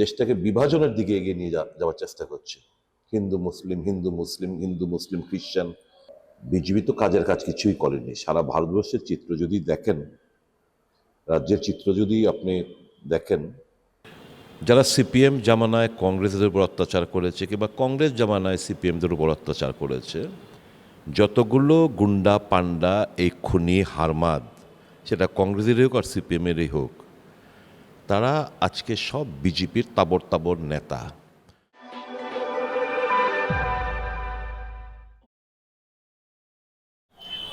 দেশটাকে বিভাজনের দিকে এগিয়ে নিয়ে যাওয়ার চেষ্টা করছে। হিন্দু, মুসলিম হিন্দু মুসলিম হিন্দু, মুসলিম খ্রিস্টান বিজেপি তো কাজের কাজ কিছুই করেনি। সারা ভারতবর্ষের চিত্র যদি দেখেন, রাজ্যের চিত্র যদি আপনি দেখেন, যারা সিপিএম জামানায় কংগ্রেসের উপর অত্যাচার করেছে কিংবা কংগ্রেস জামানায় সিপিএমদের উপর অত্যাচার করেছে, যতগুলো গুন্ডা পান্ডা এই খুনি, হারমাদ, সেটা কংগ্রেসেরই হোক আর সিপিএমেরই হোক তারা আজকে সব বিজেপির তাবর তাবর নেতা।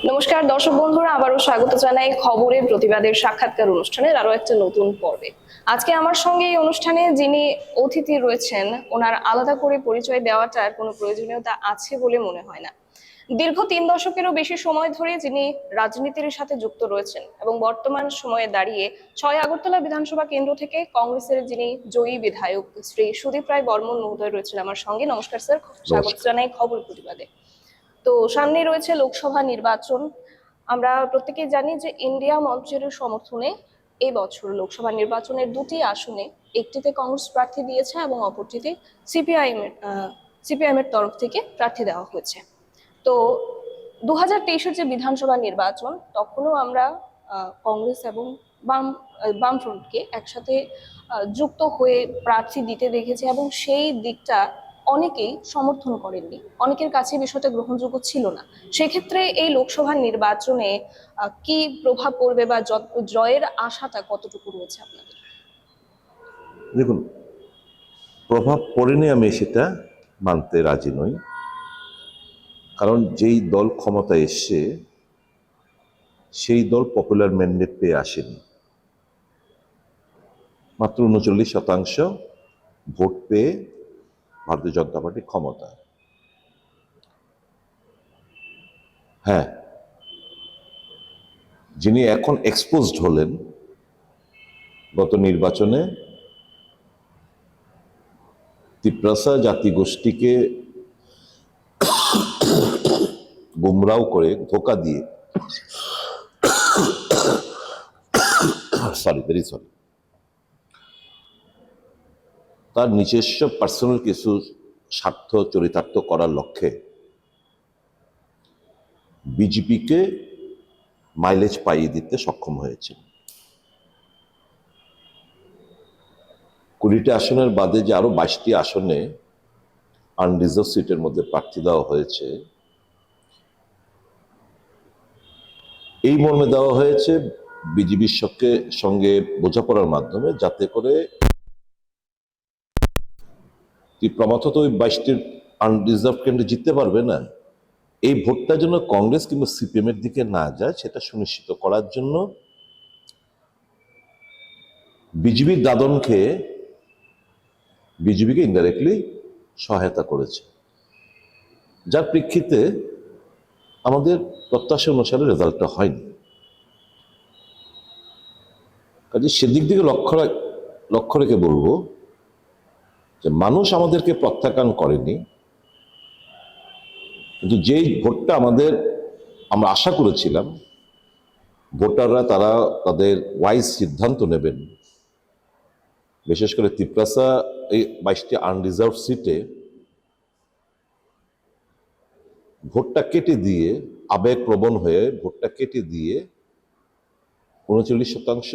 নমস্কার, দর্শক বন্ধুরা, আবারও স্বাগত জানাই খবরের প্রতিবাদের সাক্ষাৎকার অনুষ্ঠানের আরও একটা নতুন পর্বে। আজকে আমার সঙ্গে এই অনুষ্ঠানে যিনি অতিথি রয়েছেন, ওনার আলাদা করে পরিচয় দেওয়াটার কোনো প্রয়োজনীয়তা আছে বলে মনে হয় না। দীর্ঘ তিন দশকেরও বেশি সময় ধরে যিনি রাজনীতির সাথে যুক্ত রয়েছেন এবং বর্তমান সময়ে দাঁড়িয়ে ছয় আগরতলা বিধানসভা কেন্দ্র থেকে কংগ্রেসের যিনি জয়ী বিধায়ক শ্রী সুদীপ রায় বর্মন মহোদয় রয়েছেন আমার সঙ্গে। নমস্কার স্যার স্বাগত জানাই খবর প্রতিবাদে। তো সামনে রয়েছে লোকসভা নির্বাচন। আমরা প্রত্যেকেই জানি যে ইন্ডিয়া মঞ্চের সমর্থনে এই বছর লোকসভা নির্বাচনের দুটি আসনে একটিতে কংগ্রেস প্রার্থী দিয়েছে এবং অপরটিতে সিপিআইএম সিপিআইএম এর তরফ থেকে প্রার্থী দেওয়া হয়েছে। তো দু হাজার যে বিধানসভা নির্বাচন, তখনও আমরা কংগ্রেস এবং বাম বামফ্রন্টকে একসাথে যুক্ত হয়ে প্রার্থী দিতে দেখেছি এবং সেই দিকটা অনেকেই সমর্থন করেননি। অনেকের কাছে বিষয়টা গ্রহণযোগ্য ছিল না। সেক্ষেত্রে এই লোকসভা নির্বাচনে কি প্রভাব পড়বে বা জয়ের আশাটা কতটুকু রয়েছে আপনাদের? দেখুন, প্রভাব পড়েনি আমি সেটা মানতে রাজি নই। কারণ যেই দল ক্ষমতায় এসছে, সেই দল পপুলার ম্যান্ডেট পেয়ে আসেনি। মাত্র উনচল্লিশ শতাংশ ভোট পেয়ে ভারতীয় জনতা পার্টি ক্ষমতা হ্যাঁ যিনি এখন এক্সপোজড হলেন গত নির্বাচনে, তিপ্রাসা জাতিগোষ্ঠীকে গুমরাও করে ধোকা দিয়ে সরি ভেরি সরি তার নিজস্ব পার্সোনাল কিছু স্বার্থ চরিতার্থ করার লক্ষ্যে বিজেপিকে মাইলেজ পাইয়ে দিতে সক্ষম হয়েছে কুড়িটি আসনের বাদে যে আরও বাইশটি আসনে আনরিজার্ভ সিটের মধ্যে প্রার্থী দেওয়া হয়েছে এই মর্মে দেওয়া হয়েছে বিজেপির সঙ্গে সঙ্গে বোঝাপড়ার মাধ্যমে যাতে করে প্রমাথ তো ওই বাইশটির আনরিজার্ভ কেন্দ্রে জিততে পারবে না। এই ভোটটা যেন কংগ্রেস কিংবা সিপিএম এর দিকে না যায়, সেটা সুনিশ্চিত করার জন্য বিজেপির দাদনকে বিজেপিকে ইনডাইরেক্টলি সহায়তা করেছে। যার প্রেক্ষিতে আমাদের প্রত্যাশা অনুসারে রেজাল্টটা হয়নি। কাজে সেদিক দিকে লক্ষ্য লক্ষ্য রেখে বলব যে মানুষ আমাদেরকে প্রত্যাখ্যান করেনি, কিন্তু যেই ভোটটা আমাদের, আমরা আশা করেছিলাম, ভোটাররা তারা তাদের ওয়াইজ সিদ্ধান্ত নেবেন। বিশেষ করে তিপ্রাসা এই বাইশটি আনরিজার্ভ সিটে ভোটটা কেটে দিয়ে, আবেগপ্রবণ হয়ে ভোটটা কেটে দিয়ে উনচল্লিশ শতাংশ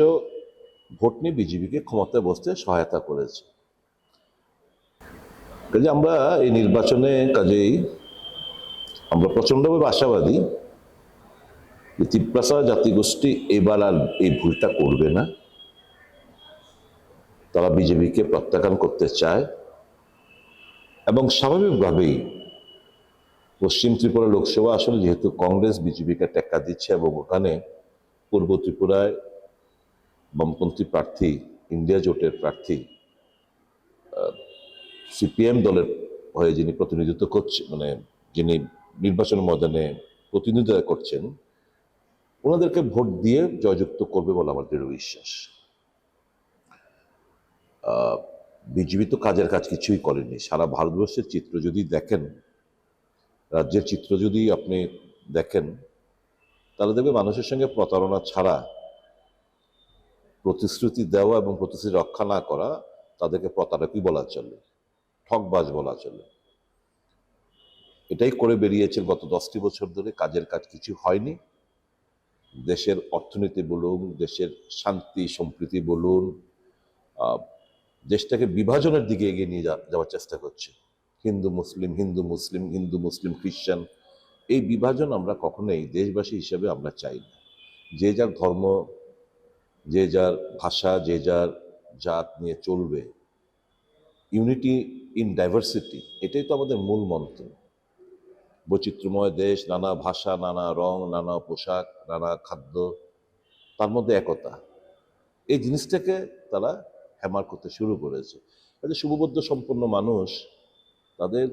ভোট নিয়ে বিজেপিকে ক্ষমতায় বসতে সহায়তা করেছে। কাজে আমরা এই নির্বাচনে কাজেই আমরা প্রচণ্ডভাবে আশাবাদী যে তিপ্রাসা জাতিগোষ্ঠী এবার আর এই ভুলটা করবে না। তারা বিজেপিকে প্রত্যাখ্যান করতে চায় এবং স্বাভাবিকভাবেই পশ্চিম ত্রিপুরা লোকসভা আসলে যেহেতু কংগ্রেস, বিজেপিকে টেক্কা দিচ্ছে এবং ওখানে পূর্ব ত্রিপুরায় বামপন্থী প্রার্থী, ইন্ডিয়া জোটের প্রার্থী সিপিএম দলের হয়ে যিনি প্রতিনিধিত্ব করছে মানে যিনি নির্বাচন ময়দানে প্রতিনিধিত্ব করছেন, ওনাদেরকে ভোট দিয়ে জয়যুক্ত করবে বলে আমার দৃঢ় বিশ্বাস। বিজেপি তো কাজের কাজ কিছুই করেনি। সারা ভারতবর্ষের চিত্র যদি দেখেন রাজ্যের চিত্র যদি আপনি দেখেন, তাহলে দেখবে মানুষের সঙ্গে প্রতারণা ছাড়া প্রতিশ্রুতি দেওয়া এবং প্রতিশ্রুতি রক্ষা না করা তাদেরকে প্রতারকই বলা চলে, ঠকবাজ বলা চলে। এটাই করে বেরিয়েছেন গত দশটি বছর ধরে, কাজের কাজ কিছু হয়নি। দেশের অর্থনীতি বলুন, দেশের শান্তি, সম্প্রীতি বলুন দেশটাকে বিভাজনের দিকে এগিয়ে নিয়ে যাওয়ার চেষ্টা করছে। হিন্দু মুসলিম হিন্দু মুসলিম হিন্দু মুসলিম খ্রিস্টান এই বিভাজন আমরা কখনোই দেশবাসী হিসেবে আমরা চাই না। যে যার ধর্ম, যে যার ভাষা, যে যার জাত নিয়ে চলবে ইউনিটি ইন ডাইভার্সিটি এটাই তো আমাদের মূল মন্ত্র। বৈচিত্র্যময় দেশ, নানা ভাষা, নানা রং, নানা পোশাক, নানা খাদ্য, তার মধ্যে একতা। এই জিনিসটাকে তারা হ্যামার করতে শুরু করেছে। শুভবদ্ধ সম্পন্ন মানুষ তাদের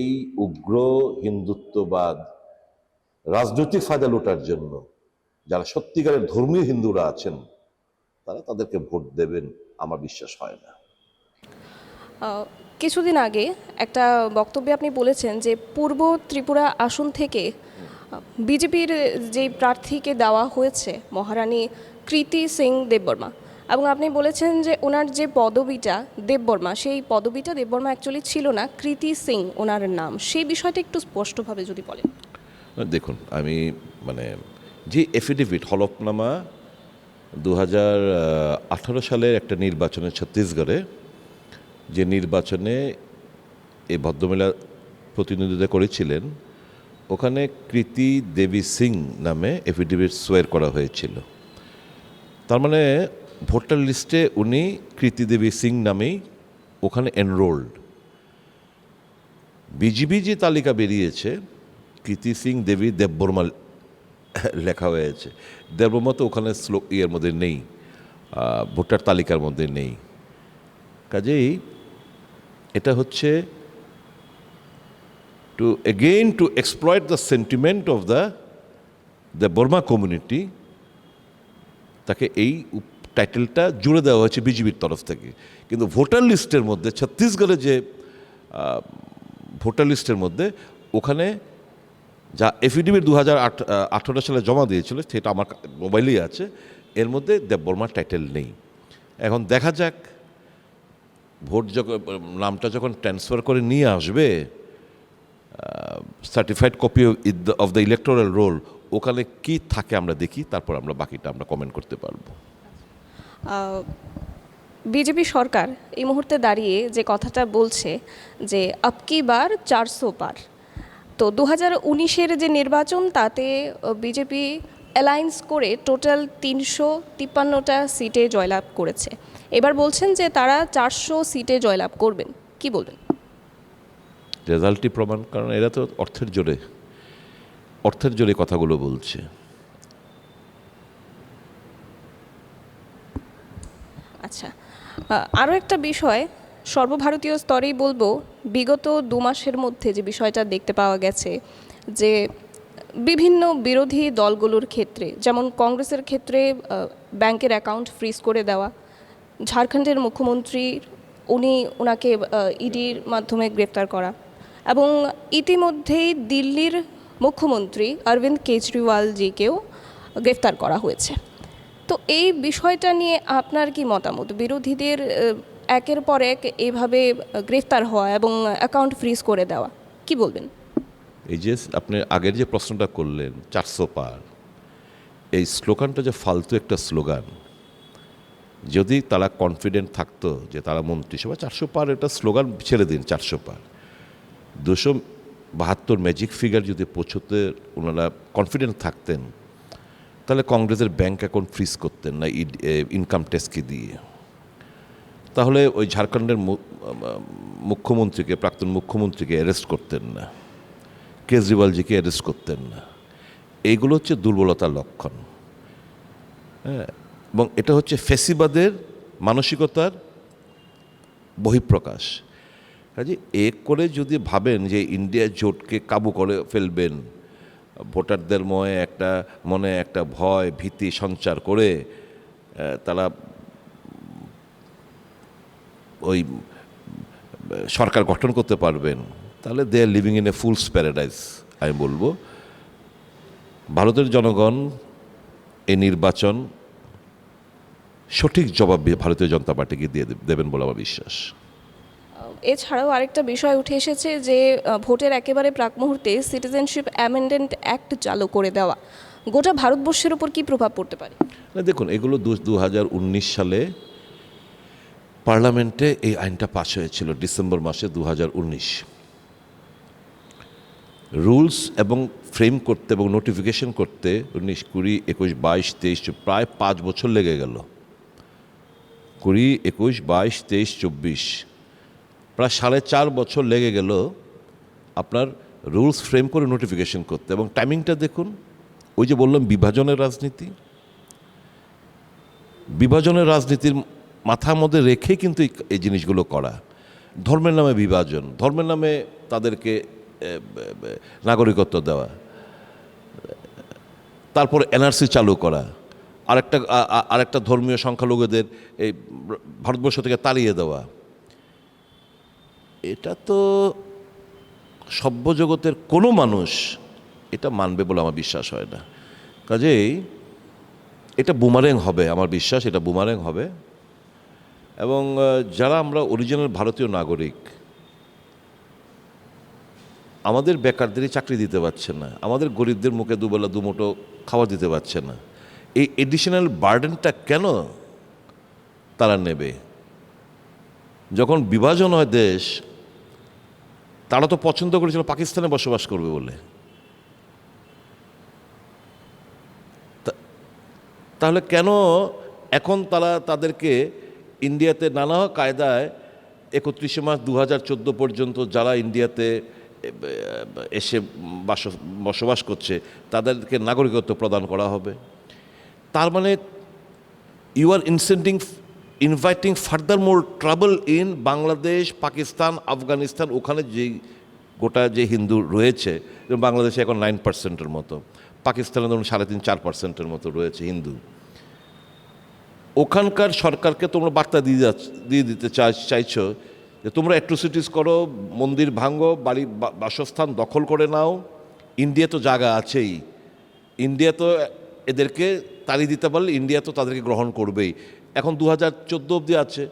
এই উগ্র হিন্দুত্ববাদ রাজনৈতিক ফায়দা লোটার জন্য যারা সত্যিকারের ধর্মীয় হিন্দুরা আছেন, তারা তাদেরকে ভোট দেবেন আমার বিশ্বাস হয় না। কিছুদিন আগে একটা বক্তব্যে আপনি বলেছেন যে পূর্ব ত্রিপুরা আসন থেকে বিজেপির যে প্রার্থীকে দেওয়া হয়েছে মহারানী কৃতি সিং দেববর্মা এবং আপনি বলেছেন যে ওনার যে পদবিটা দেববর্মা, সেই পদবিটা দেববর্মা অ্যাকচুয়ালি ছিল না, কৃতি সিং ওনার নাম। সেই বিষয়টা একটু স্পষ্টভাবে যদি বলেন। দেখুন, আমি মানে যে এফিডেভিট হলফনামা দু হাজার আঠারো সালের একটা নির্বাচনে ছত্তিশগড়ে, যে নির্বাচনে এই ভদ্রমহিলা প্রতিনিধিত্ব করেছিলেন, ওখানে কৃতি দেবী সিং নামে এফিডেভিট সোয়ার করা হয়েছিল। তার মানে ভোটার লিস্টে উনি কৃতি দেবী সিং নামেই ওখানে এনরোল্ড বিজিবি যে তালিকা বেরিয়েছে, কৃতি সিং, দেবী, দেববর্মা লেখা হয়েছে। দেববর্মা তো ওখানে শ্লোক ইয়ের মধ্যে নেই ভোটার তালিকার মধ্যে নেই। কাজেই এটা হচ্ছে to again to exploit the sentiment of the the Burma community তাকে এই টাইটেলটা জুড়ে দেওয়া হয়েছে বিজেপির তরফ থেকে। কিন্তু ভোটার লিস্টের মধ্যে, ছত্তিশগড়ে যে ভোটার লিস্টের মধ্যে ওখানে যা এফিডেভিট দু হাজার আঠারো সালে জমা দিয়েছিল, সেটা আমার মোবাইলেই আছে, এর মধ্যে দেববর্মার টাইটেল নেই। এখন দেখা যাক, ভোট যখন, নামটা যখন ট্রান্সফার করে নিয়ে আসবে certified copy of the electoral roll ওখানে কি থাকে আমরা দেখি, তারপর আমরা বাকিটা আমরা কমেন্ট করতে পারব। বিজেপি সরকার এই মুহূর্তে দাঁড়িয়ে যে কথাটা বলছে যে আপকি বার চারশো পার। তো দু হাজার উনিশের যে নির্বাচন, তাতে বিজেপি অ্যালায়েন্স করে টোটাল তিনশো তিপ্পান্নটা সিটে জয়লাভ করেছে। এবার বলছেন যে তারা চারশো সিটে জয়লাভ করবেন। কি বলবেন? রেজাল্টটি প্রমাণ, কারণ এরা তো অর্থের জোরে অর্থের জোরে কথাগুলো বলছে। আচ্ছা আরও একটা বিষয়, সর্বভারতীয় স্তরেই বলব, বিগত দু মাসের মধ্যে যে বিষয়টা দেখতে পাওয়া গেছে, যে বিভিন্ন বিরোধী দলগুলোর ক্ষেত্রে, যেমন কংগ্রেসের ক্ষেত্রে ব্যাংকের অ্যাকাউন্ট ফ্রিজ করে দেওয়া, ঝাড়খণ্ডের মুখ্যমন্ত্রী, উনি ওনাকে ইডির মাধ্যমে গ্রেপ্তার করা এবং ইতিমধ্যেই দিল্লির মুখ্যমন্ত্রী অরবিন্দ কেজরিওয়ালজিকেও গ্রেফতার করা হয়েছে। তো এই বিষয়টা নিয়ে আপনার কি মতামত? বিরোধীদের একের পর এক এভাবে গ্রেফতার হওয়া এবং অ্যাকাউন্ট ফ্রিজ করে দেওয়া, কি বলবেন? এই যে আপনি আগের যে প্রশ্নটা করলেন, চারশো পার, এই স্লোগানটা যে ফালতু একটা স্লোগান, যদি তারা কনফিডেন্ট থাকতো যে তারা মন্ত্রিসভা, চারশো পার একটা স্লোগান ছেড়ে দিন, চারশো পার। দুশো বাহাত্তর ম্যাজিক ফিগার যদি পৌঁছতে ওনারা কনফিডেন্ট থাকতেন তাহলে কংগ্রেসের ব্যাংক অ্যাকাউন্ট ফ্রিজ করতেন না ইনকাম ট্যাক্সকে দিয়ে। তাহলে ওই ঝাড়খণ্ডের মুখ্যমন্ত্রীকে, প্রাক্তন মুখ্যমন্ত্রীকে অ্যারেস্ট করতেন না। কেজরিওয়ালজিকে অ্যারেস্ট করতেন না। এইগুলো হচ্ছে দুর্বলতার লক্ষণ। হ্যাঁ এবং এটা হচ্ছে ফেসিবাদের মানসিকতার বহিঃপ্রকাশ। কাজে এ করে যদি ভাবেন যে ইন্ডিয়া জোটকে কাবু করে ফেলবেন ভোটারদের মনে একটা মনে একটা ভয়, ভীতি সঞ্চার করে তারা ওই সরকার গঠন করতে পারবেন। তাহলে they are living in a fool's paradise আমি বলব। ভারতের জনগণ এই নির্বাচন সঠিক জবাব ভারতীয় জনতা পার্টিকে দিয়ে দেবেন বলে আমার বিশ্বাস। এছাড়াও আরেকটা বিষয় উঠে এসেছে যে ভোটের একেবারে প্রাক মুহূর্তে সিটিজেনশিপ অ্যামেন্ডেন্ট অ্যাক্ট চালু করে দেওয়া। গোটা ভারতবর্ষের উপর কি প্রভাব পড়তে পারে? না, দেখুন, এগুলো দু হাজার উনিশ সালে পার্লামেন্টে এই আইনটা পাশ হয়েছিল, ডিসেম্বর মাসে দু রুলস এবং ফ্রেম করতে এবং নোটিফিকেশন করতে উনিশ, কুড়ি, একুশ, বাইশ, তেইশ প্রায় পাঁচ বছর লেগে গেল। কুড়ি, একুশ, বাইশ, তেইশ, চব্বিশ। প্রায় সাড়ে চার বছর লেগে গেল আপনার রুলস ফ্রেম করে নোটিফিকেশন করতে এবং টাইমিংটা দেখুন, ওই যে বললাম বিভাজনের রাজনীতি। বিভাজনের রাজনীতির মাথার মধ্যে রেখে কিন্তু এই- জিনিসগুলো করা। ধর্মের নামে বিভাজন, ধর্মের নামে তাদেরকে নাগরিকত্ব দেওয়া। তারপর এনআরসি চালু করা। আরেকটা আরেকটা ধর্মীয় সংখ্যালঘুদের এই ভারতবর্ষ থেকে তাড়িয়ে দেওয়া। এটা তো সভ্য জগতের কোনো মানুষ এটা মানবে বলে আমার বিশ্বাস হয় না। কাজেই এটা বুমারেং হবে, আমার বিশ্বাস এটা বুমারেং হবে। এবং যারা আমরা অরিজিনাল ভারতীয় নাগরিক, আমাদের বেকারদেরই চাকরি দিতে পারছে না, আমাদের গরিবদের মুখে দুবেলা দুমুটো খাবার দিতে পারছে না। এই এডিশনাল বার্ডেনটা কেন তারা নেবে? যখন বিভাজন হয় দেশ, তারা তো পছন্দ করেছিল পাকিস্তানে বসবাস করবে বলে। তাহলে কেন এখন তারা তাদেরকে ইন্ডিয়াতে নানা কায়দায় একত্রিশে মার্চ দু হাজার চোদ্দ পর্যন্ত যারা ইন্ডিয়াতে এসে বাস, বসবাস করছে, তাদেরকে নাগরিকত্ব প্রদান করা হবে? তার মানে you are incenting inviting further more trouble in Bangladesh Pakistan Afghanistan ওখানে যেই গোটা যে হিন্দু রয়েছে বাংলাদেশে এখন নাইন পার্সেন্টের মতো, পাকিস্তানে ধরুন সাড়ে তিন, চার পার্সেন্টের মতো রয়েছে হিন্দু। ওখানকার সরকারকে তোমরা বার্তা দিয়ে যাচ্ছ, দিয়ে দিতে চাই, চাইছো যে তোমরা অ্যাট্রোসিটিস করো, মন্দির ভাঙো, বাড়ি বাসস্থান দখল করে নাও। ইন্ডিয়া তো জায়গা আছেই। ইন্ডিয়া তো এদেরকে তাড়িয়ে দিতে পারলে ইন্ডিয়া তো তাদেরকে গ্রহণ করবেই। এখন দু হাজার চোদ্দো অবধি আছে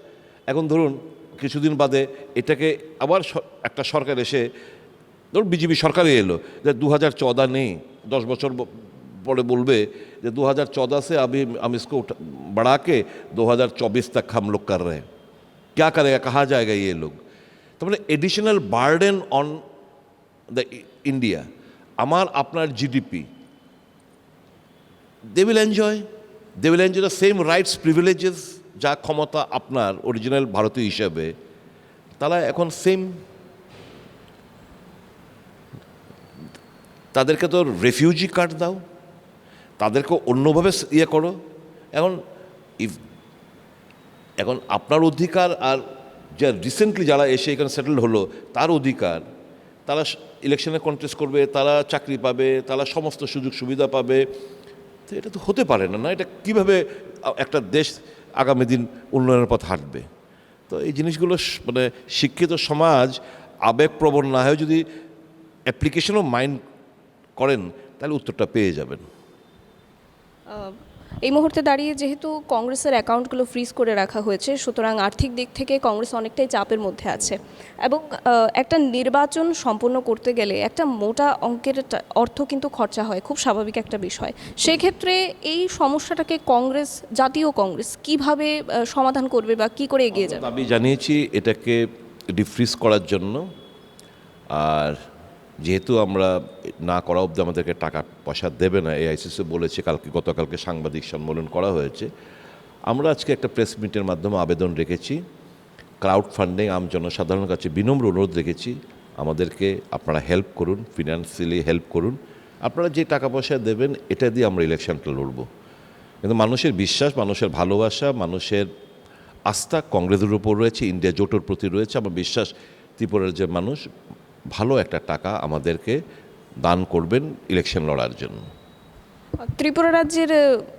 এখন ধরুন কিছুদিন বাদে এটাকে আবার স- একটা সরকার এসে ধরুন বিজেপি সরকারই এলো যে দু হাজার চৌদা নেই দশ বছর ব- পরে বলবে যে दो हजार चौदह से अभी हम इसको उठा- बढ़ा के 2024 तक हम लोग कर रहे हैं क्या करेगा कहाँ जाएगा ये लोग तो মানে additional burden on the India আমার আপনার GDP they will enjoy they will enjoy the same rights privileges যা ক্ষমতা আপনার অরিজিনাল ভারতীয় হিসাবে, তারা এখন সেম তাদেরকে তো রেফিউজি কার্ড দাও, তাদেরকে অন্যভাবে ইয়ে করো। এখন ইফ এখন আপনার অধিকার আর যা রিসেন্টলি যারা এসে এখানে সেটেল হলো, তার অধিকার, তারা ইলেকশনে কন্টেস্ট করবে, তারা চাকরি পাবে, তারা সমস্ত সুযোগ সুবিধা পাবে। তো এটা তো হতে পারে না না, এটা কীভাবে একটা দেশ আগামী দিন উন্নয়নের পথ হাঁটবে? তো এই জিনিসগুলো মানে শিক্ষিত সমাজ আবেগপ্রবণ না হয়ে যদি অ্যাপ্লিকেশনও মাইন্ড করেন, তাহলে উত্তরটা পেয়ে যাবেন। এই মুহূর্তে দাঁড়িয়ে যেহেতু কংগ্রেসের অ্যাকাউন্টগুলো ফ্রিজ করে রাখা হয়েছে সুতরাং আর্থিক দিক থেকে কংগ্রেস অনেকটাই চাপের মধ্যে আছে। এবং একটা নির্বাচন সম্পন্ন করতে গেলে একটা মোটা অঙ্কের অর্থ কিন্তু খরচা হয় খুব স্বাভাবিক একটা বিষয়। সেক্ষেত্রে এই সমস্যাটাকে কংগ্রেস জাতীয় কংগ্রেস কীভাবে সমাধান করবে বা কি করে এগিয়ে যাবে? আমি জানিয়েছি এটাকে ডিফ্রিজ করার জন্য। আর যেহেতু আমরা না করা অবধি আমাদেরকে টাকা পয়সা দেবে না এআইসিসি বলেছে, কালকে গতকালকে সাংবাদিক সম্মেলন করা হয়েছে। আমরা আজকে একটা প্রেস মিটের মাধ্যমে আবেদন রেখেছি। ক্রাউড ফান্ডিং আম জনসাধারণের কাছে বিনম্র অনুরোধ রেখেছি। আমাদেরকে আপনারা হেল্প করুন ফিনান্সিয়ালি হেল্প করুন। আপনারা যে টাকা পয়সা দেবেন, এটা দিয়ে আমরা ইলেকশনটা লড়বো। কিন্তু মানুষের বিশ্বাস, মানুষের ভালোবাসা, মানুষের আস্থা কংগ্রেসের উপর রয়েছে ইন্ডিয়া জোটের প্রতি রয়েছে। আমার বিশ্বাস, ত্রিপুরার যে মানুষ ভালো একটা টাকা আমাদেরকে দান করবেন ইলেকশন লড়ার জন্য। ত্রিপুরা রাজ্যের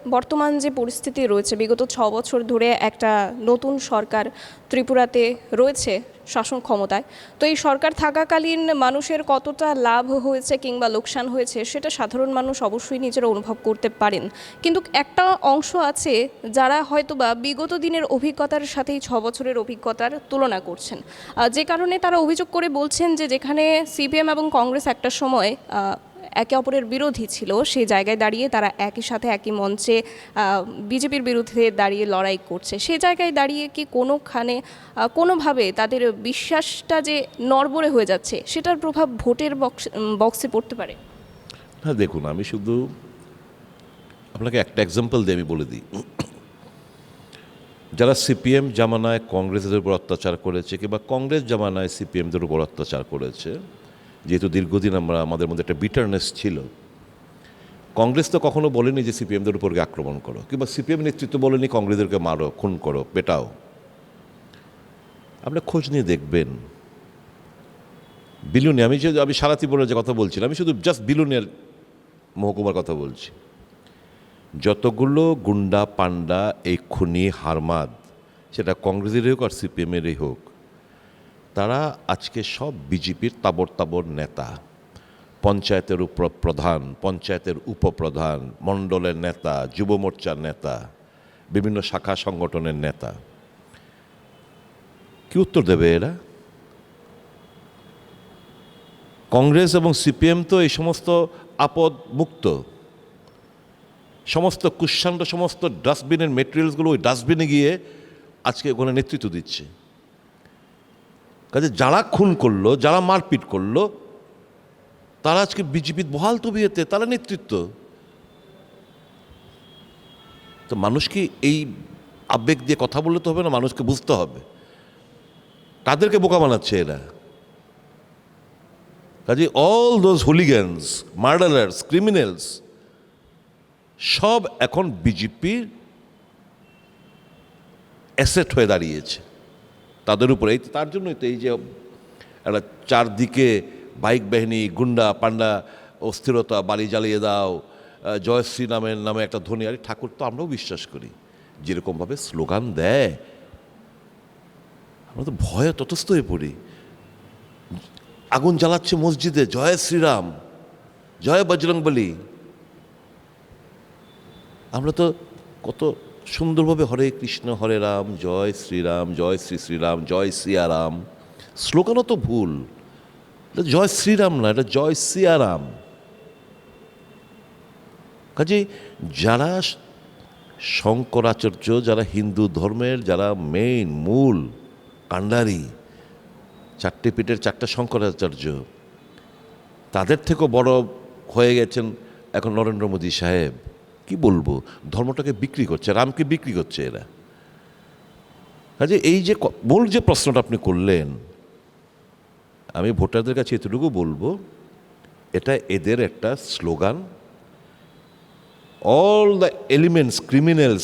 বর্তমান যে পরিস্থিতি রয়েছে, বিগত ছ বছর ধরে একটা নতুন সরকার ত্রিপুরাতে রয়েছে। শাসন ক্ষমতায়। তো এই সরকার থাকাকালীন মানুষের কতটা লাভ হয়েছে কিংবা লোকসান হয়েছে সেটা সাধারণ মানুষ অবশ্যই নিজেরা অনুভব করতে পারেন। কিন্তু একটা অংশ আছে যারা হয়তোবা বিগত দিনের অভিজ্ঞতার সাথেই ছ বছরের অভিজ্ঞতার তুলনা করছেন। যে কারণে তারা অভিযোগ করে বলছেন যে যেখানে সিপিএম এবং কংগ্রেস একটা সময় একে অপরের বিরোধী ছিল, সেই জায়গায় দাঁড়িয়ে তারা একই সাথে একই মঞ্চে বিজেপির বিরুদ্ধে দাঁড়িয়ে লড়াই করছে। সেই জায়গায় দাঁড়িয়ে কি কোনোখানে কোনোভাবে তাদের বিশ্বাসটা যে নড়বড়ে হয়ে যাচ্ছে, সেটার প্রভাব ভোটের বক্স বক্সে পড়তে পারে? হ্যাঁ দেখুন, আমি শুধু আপনাকে একটা এক্সাম্পল দিয়ে আমি বলে দিই। যারা সিপিএম জামানায় কংগ্রেসের উপর অত্যাচার করেছে কিংবা কংগ্রেস জামানায় সিপিএমদের উপর অত্যাচার করেছে যেহেতু দীর্ঘদিন আমরা আমাদের মধ্যে একটা বিটারনেস ছিল, কংগ্রেস তো কখনো বলেনি যে সিপিএমদের উপর আক্রমণ করো, কিংবা সিপিএম নেতৃত্ব বলেনি কংগ্রেসদেরকে মারো, খুন করো পেটাও আপনি খোঁজ নিয়ে দেখবেন। বিলুনে, আমি যে আমি সারা ত্রিপুরার যে কথা বলছিলাম আমি শুধু জাস্ট বিলুনের মহকুমার কথা বলছি। যতগুলো গুন্ডা পান্ডা এই খুনি, হারমাদ, সেটা কংগ্রেসেরই হোক আর সিপিএমেরই হোক তারা আজকে সব বিজেপির তাবর তাবর নেতা। পঞ্চায়েতের উপ প্রধান, পঞ্চায়েতের উপপ্রধান মণ্ডলের নেতা, যুব মোর্চার নেতা, বিভিন্ন শাখা সংগঠনের নেতা। কি উত্তর দেবে এরা? কংগ্রেস এবং সিপিএম তো এই সমস্ত আপদ মুক্ত। সমস্ত কুশান্ড সমস্ত ডাস্টবিনের মেটেরিয়ালসগুলো ওই ডাস্টবিনে গিয়ে আজকে ওখানে নেতৃত্ব দিচ্ছে। কাজে যারা খুন করল, যারা মারপিট করল, তারা আজকে বিজেপির বহাল তবিয়েতে তারা নেতৃত্ব। তো মানুষকে এই আবেগ দিয়ে কথা বললে তো হবে না, মানুষকে বুঝতে হবে। তাদেরকে বোকা বানাচ্ছে এরা। কাজে all those hooligans murderers criminals সব এখন বিজেপির অ্যাসেট হয়ে দাঁড়িয়েছে। তাদের উপরে, এই তার জন্যই তো এই যে একটা চারদিকে বাইক বাহিনী, গুন্ডা, পান্ডা, অস্থিরতা বাড়ি জ্বালিয়ে দাও জয়শ্রী নামের নামে একটা ধ্বনি, আরে ঠাকুর, তো আমরাও বিশ্বাস করি, যেরকমভাবে স্লোগান দেয়, আমরা তো ভয়ে তটস্থ হয়ে পড়ি। আগুন জ্বালাচ্ছে মসজিদে, জয় শ্রীরাম, জয় বজরংবলী। আমরা তো কত সুন্দরভাবে হরে কৃষ্ণ, হরে রাম, জয় শ্রীরাম, জয় শ্রী শ্রীরাম, জয় সিয়ারাম। স্লোগানও তো ভুল। এটা জয় শ্রীরাম না, এটা জয় সিয়ারাম। কাজে যারা শঙ্করাচার্য, যারা হিন্দু ধর্মের, যারা মেইন মূল, কাণ্ডারি, চারটে পিঠের চারটা শঙ্করাচার্য, তাদের থেকেও বড় হয়ে গেছেন এখন নরেন্দ্র মোদী সাহেব। কি বলব? ধর্মটাকে বিক্রি করছে, রামকে বিক্রি করছে এরা। কাজে এই যে মূল যে প্রশ্নটা আপনি করলেন, আমি ভোটারদের কাছে এতটুকু বলব, এটা এদের একটা slogan. All the elements criminals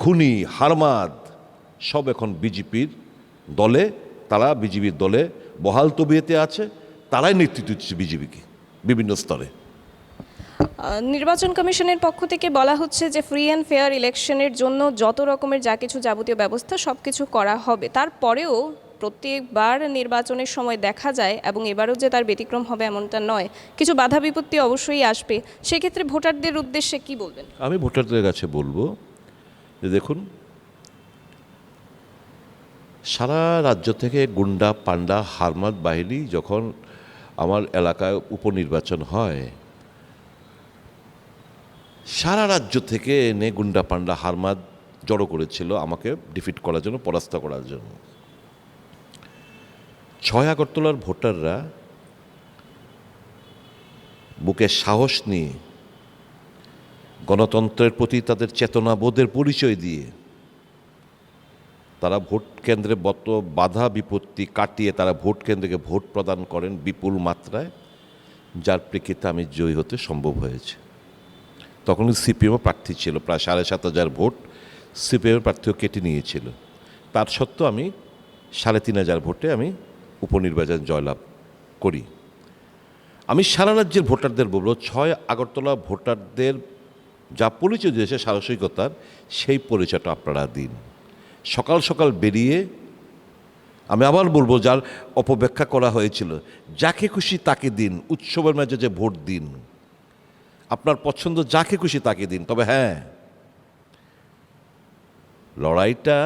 খুনি, হারমাদ, সব এখন বিজেপির দলে, তারা বিজেপির দলে বহাল তবিয়েতে আছে, তারাই নেতৃত্ব দিচ্ছে বিজেপিকে বিভিন্ন স্তরে। নির্বাচন কমিশনের পক্ষ থেকে বলা হচ্ছে যে ফ্রি অ্যান্ড ফেয়ার ইলেকশনের জন্য যত রকমের যা কিছু যাবতীয় ব্যবস্থা সব কিছু করা হবে। তারপরেও প্রত্যেকবার নির্বাচনের সময় দেখা যায় এবং এবারও যে তার ব্যতিক্রম হবে এমনটা নয়। কিছু বাধা বিপত্তি অবশ্যই আসবে। সেক্ষেত্রে ভোটারদের উদ্দেশ্যে কি বলবেন? আমি ভোটারদের কাছে বলব যে দেখুন, সারা রাজ্য থেকে গুন্ডা, পান্ডা, হারমাদ বাহিনী যখন আমার এলাকায় উপনির্বাচন হয় সারা রাজ্য থেকে এনে গুন্ডা পান্ডা হারমাদ জড়ো করেছিল আমাকে ডিফিট করার জন্য, পরাস্ত করার জন্য। ছয় আগরতলার ভোটাররা বুকে সাহস নিয়ে গণতন্ত্রের প্রতি তাদের চেতনাবোধের পরিচয় দিয়ে তারা ভোট কেন্দ্রে বত বাধা বিপত্তি কাটিয়ে তারা ভোট কেন্দ্রকে ভোট প্রদান করেন বিপুল মাত্রায়, যার প্রেক্ষিতে আমি জয়ী হতে সম্ভব হয়েছে। তখন সিপিএমও প্রার্থী ছিল, প্রায় সাড়ে সাত হাজার ভোট সিপিএম প্রার্থীও কেটে নিয়েছিল। তার সত্ত্বেও আমি সাড়ে তিন হাজার ভোটে আমি উপনির্বাচন জয়লাভ করি। আমি সারা রাজ্যের ভোটারদের বলব, ছয় আগরতলা ভোটারদের যা পরিচয় দিয়েছে সাহসিকতার, সেই পরিচয়টা আপনারা দিন। সকাল সকাল বেরিয়ে আমি আবার বলব, যার অপব্যাখ্যা করা হয়েছিল, যাকে খুশি তাকে দিন, উৎসবের মাঝে যে ভোট দিন। আপনার পছন্দ যাকে খুশি তাকে দিন, তবে হ্যাঁ লড়াইটা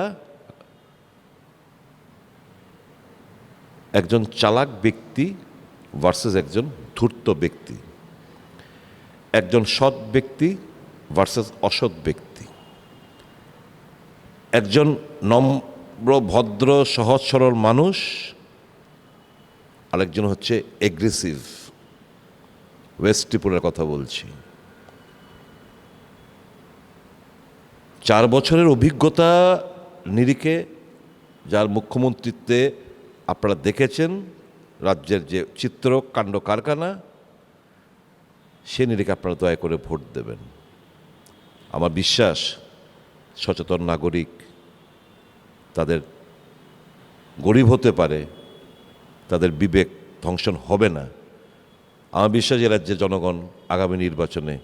একজন চালাক ব্যক্তি ভার্সেস একজন ধূর্ত ব্যক্তি, একজন সৎ ব্যক্তি ভার্সেস অসৎ ব্যক্তি, একজন নম্র, ভদ্র, সহজ, সরল মানুষ, আরেকজন হচ্ছে এগ্রেসিভ ওয়েস্ট ত্রিপুরার কথা বলছি। চার বছরের অভিজ্ঞতা নিরিখে যার মুখ্যমন্ত্রীত্বে আপনারা দেখেছেন, রাজ্যের যে চিত্র, কাণ্ড, কারখানা, সে নিরিখে আপনারা দয়া করে ভোট দেবেন। আমার বিশ্বাস, সচেতন নাগরিক তাদের গরিব হতে পারে, তাদের বিবেক ধ্বংসন হবে না। আমার বিশ্বাস এ রাজ্যের জনগণ আগামী নির্বাচনে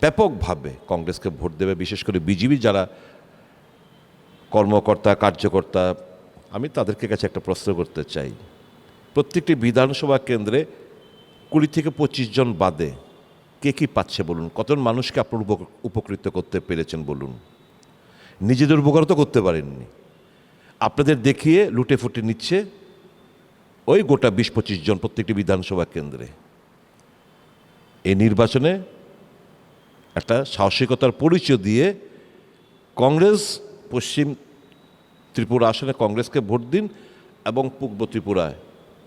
ব্যাপকভাবে কংগ্রেসকে ভোট দেবে, বিশেষ করে বিজেপি যারা কর্মকর্তা, কার্যকর্তা, আমি তাদেরকে কাছে একটা প্রশ্ন করতে চাই। প্রত্যেকটি বিধানসভা কেন্দ্রে কুড়ি থেকে পঁচিশ জন বাদে কে কী পাচ্ছে বলুন? কতজন মানুষকে আপনার উপক- উপকৃত করতে পেরেছেন বলুন? নিজেদের উপকার তো করতে পারেননি। আপনাদের দেখিয়ে লুটে ফুটে নিচ্ছে ওই গোটা বিশ পঁচিশ জন প্রত্যেকটি বিধানসভা কেন্দ্রে। এই নির্বাচনে একটা সাহসিকতার পরিচয় দিয়ে কংগ্রেস পশ্চিম ত্রিপুরা আসনে কংগ্রেসকে ভোট দিন এবং পূর্ব ত্রিপুরায়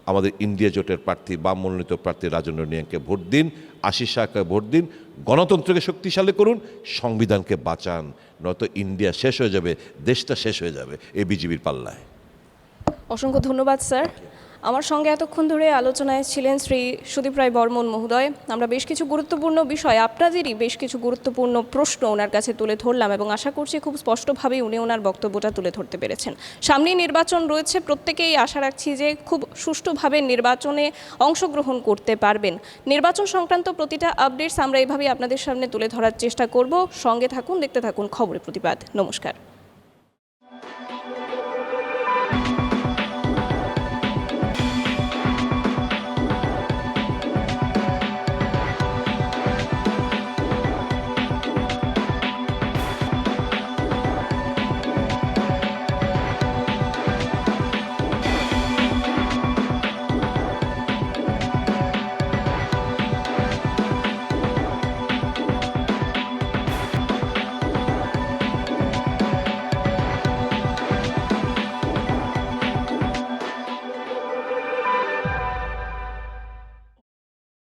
আমাদের ইন্ডিয়া জোটের প্রার্থী বাম মনোনীত প্রার্থী রাজেন্দ্র নিয়াংকে ভোট দিন আশিস শাহকে ভোট দিন গণতন্ত্রকে শক্তিশালী করুন সংবিধানকে বাঁচান। নয়তো ইন্ডিয়া শেষ হয়ে যাবে দেশটা শেষ হয়ে যাবে এ বিজেপির পাল্লায়। অসংখ্য ধন্যবাদ স্যার। আমার সঙ্গে এতক্ষণ ধরে আলোচনায় ছিলেন শ্রী সুদীপ রায় বর্মন মহোদয়। আমরা বেশ কিছু গুরুত্বপূর্ণ বিষয় আপনাদেরই বেশ কিছু গুরুত্বপূর্ণ প্রশ্ন ওনার কাছে তুলে ধরলাম এবং আশা করছি খুব স্পষ্টভাবেই উনি ওনার বক্তব্যটা তুলে ধরতে পেরেছেন। সামনেই নির্বাচন রয়েছে, প্রত্যেকেই আশা রাখছি যে খুব সুষ্ঠুভাবে নির্বাচনে অংশগ্রহণ করতে পারবেন। নির্বাচন সংক্রান্ত প্রতিটা আপডেটস আমরা এভাবেই আপনাদের সামনে তুলে ধরার চেষ্টা করব। সঙ্গে থাকুন, দেখতে থাকুন খবরের প্রতিবাদ। নমস্কার।